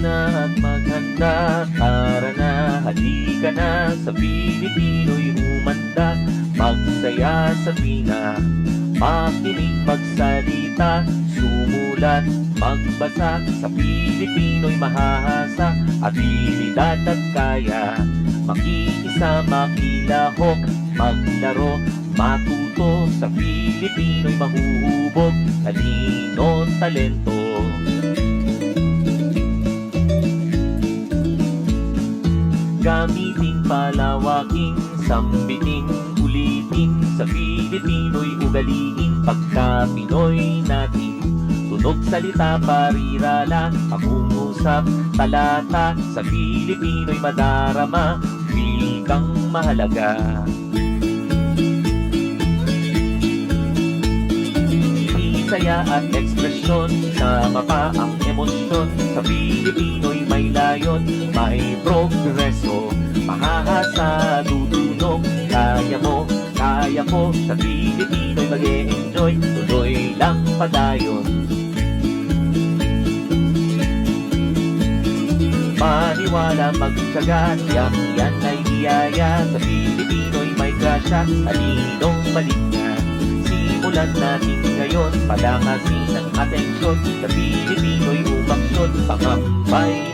na at maghanda. Tara na, halika na Sa Pilipino'y humanda Magsaya sa tuwinga Makinig magsalita. Sumulat, magbasa Sa Pilipino'y mahahasa. Abilidad at kaya Makikisa, makilahok. Maglaro, matuto Sa Pilipino'y mahuhubog. Talino, talento Gamitin palawaking Sambitin, ulitin Sa Pilipino'y ugaliin Pagka Pinoy natin. Tunog salita, parirala Pangungusap, talata Sa Pilipino'y madarama Wikang mahalaga. Saya at ekspresyon Sama pa ang emosyon Sa layon May progreso Mahahasa, tutunog Kaya mo, kaya ko Sa Pilipino'y mag-e-enjoy. Tuloy lang padayon. Maniwala magtsaga Tiyak yan ay biyaya. Sa Pilipino'y may grasya Alinong maligna Simulan natin ngayon Palakasin ang atensyon. Sa Pilipino'y umaksyon Pangambay tapon